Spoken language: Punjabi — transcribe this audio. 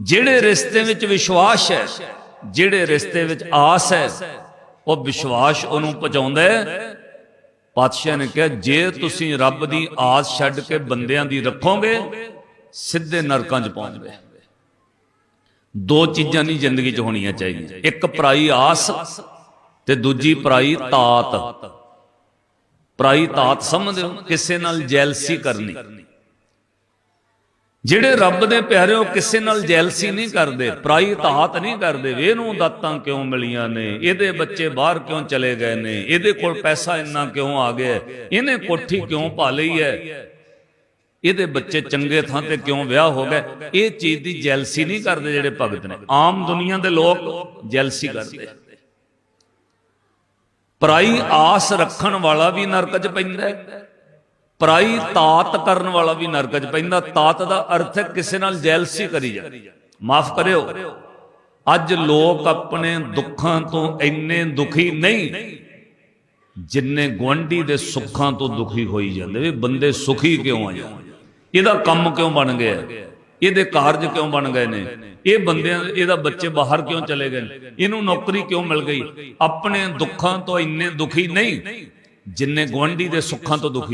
ਜਿਹੜੇ ਰਿਸ਼ਤੇ ਵਿੱਚ ਵਿਸ਼ਵਾਸ ਹੈ, ਜਿਹੜੇ ਰਿਸ਼ਤੇ ਵਿੱਚ ਆਸ ਹੈ, ਉਹ ਵਿਸ਼ਵਾਸ ਉਹਨੂੰ ਪਹੁੰਚਾਉਂਦਾ ਹੈ। ਪਾਤਸ਼ਾਹ ਨੇ ਕਿਹਾ, ਜੇ ਤੁਸੀਂ ਰੱਬ ਦੀ ਆਸ ਛੱਡ ਕੇ ਬੰਦਿਆਂ ਦੀ ਰੱਖੋਗੇ, ਸਿੱਧੇ ਨਰਕਾਂ 'ਚ ਪਹੁੰਚਦੇ ਦੋ ਚੀਜ਼ਾਂ ਨਹੀਂ ਜ਼ਿੰਦਗੀ 'ਚ ਹੋਣੀਆਂ ਚਾਹੀਦੀਆਂ। ਇੱਕ ਪਰਾਈ ਆਸ ਤੇ ਦੂਜੀ ਪਰਾਈ ਤਾਤ। ਪਰਾਈ ਤਾਤ ਸਮਝਦੇ ਹੋ, ਕਿਸੇ ਨਾਲ ਜੈਲਸੀ ਕਰਨੀ। ਜਿਹੜੇ ਰੱਬ ਦੇ ਪਿਆਰੇ ਉਹ ਕਿਸੇ ਨਾਲ ਜੈਲਸੀ ਨਹੀਂ ਕਰਦੇ ਪ੍ਰਾਈ ਤਾਹਤ ਨਹੀਂ ਕਰਦੇ, ਵੀ ਇਹਨੂੰ ਦਾਤਾਂ ਕਿਉਂ ਮਿਲੀਆਂ ਨੇ? ਇਹਦੇ ਬੱਚੇ ਬਾਹਰ ਕਿਉਂ ਚਲੇ ਗਏ ਨੇ? ਇਹਦੇ ਕੋਲ ਪੈਸਾ ਇੰਨਾ ਕਿਉਂ ਆ ਗਿਆ ਇਹਨੇ ਕੋਠੀ ਕਿਉਂ ਪਾ ਲਈ ਹੈ? ਇਹਦੇ ਬੱਚੇ ਚੰਗੇ ਥਾਂ ਤੇ ਕਿਉਂ ਵਿਆਹ ਹੋ ਗਏ? ਇਹ ਚੀਜ਼ ਦੀ ਜੈਲਸੀ ਨਹੀਂ ਕਰਦੇ ਜਿਹੜੇ ਭਗਤ ਨੇ। ਆਮ ਦੁਨੀਆ ਦੇ ਲੋਕ ਜੈਲਸੀ ਕਰਦੇ ਪਰਾਈ ਆਸ ਰੱਖਣ ਵਾਲਾ ਵੀ ਨਰਕ 'ਚ ਪੈਂਦਾ ਹੈ। ਪਰਾਈ ਤਾਤ ਕਰਨ ਵਾਲਾ ਵੀ ਨਰਕ 'ਚ ਪੈਂਦਾ, ਤਾਤ ਦਾ ਅਰਥ ਹੈ ਕਿਸੇ ਨਾਲ ਜੈਲਸੀ ਕਰੀ ਜਾ ਮਾਫ ਕਰਿਓ। ਅੱਜ ਲੋਕ ਆਪਣੇ ਦੁੱਖਾਂ ਤੋਂ ਇੰਨੇ ਦੁਖੀ ਨਹੀਂ, ਜਿੰਨੇ ਗੁਆਂਢੀ ਦੇ ਸੁੱਖਾਂ ਤੋਂ ਦੁਖੀ ਹੋਈ ਜਾਂਦੇ ਵੀ ਬੰਦੇ ਸੁਖੀ ਕਿਉਂ ਆ ਜਾਂਦੇ ਇਹਦਾ ਕੰਮ ਕਿਉਂ ਬਣ ਗਿਆ? ਇਹਦੇ ਕਾਰਜ ਕਿਉਂ ਬਣ ਗਏ ਨੇ? ਇਹ ਬੰਦਿਆਂ, ਇਹਦਾ ਬੱਚੇ ਬਾਹਰ ਕਿਉਂ ਚਲੇ ਗਏ ਨੇ? ਇਹਨੂੰ ਨੌਕਰੀ ਕਿਉਂ ਮਿਲ ਗਈ? ਆਪਣੇ ਦੁੱਖਾਂ ਤੋਂ ਇੰਨੇ ਦੁਖੀ ਨਹੀਂ, ਜਿੰਨੇ ਗੁਆਂਢੀ ਦੇ ਸੁੱਖਾਂ ਤੋਂ ਦੁਖੀ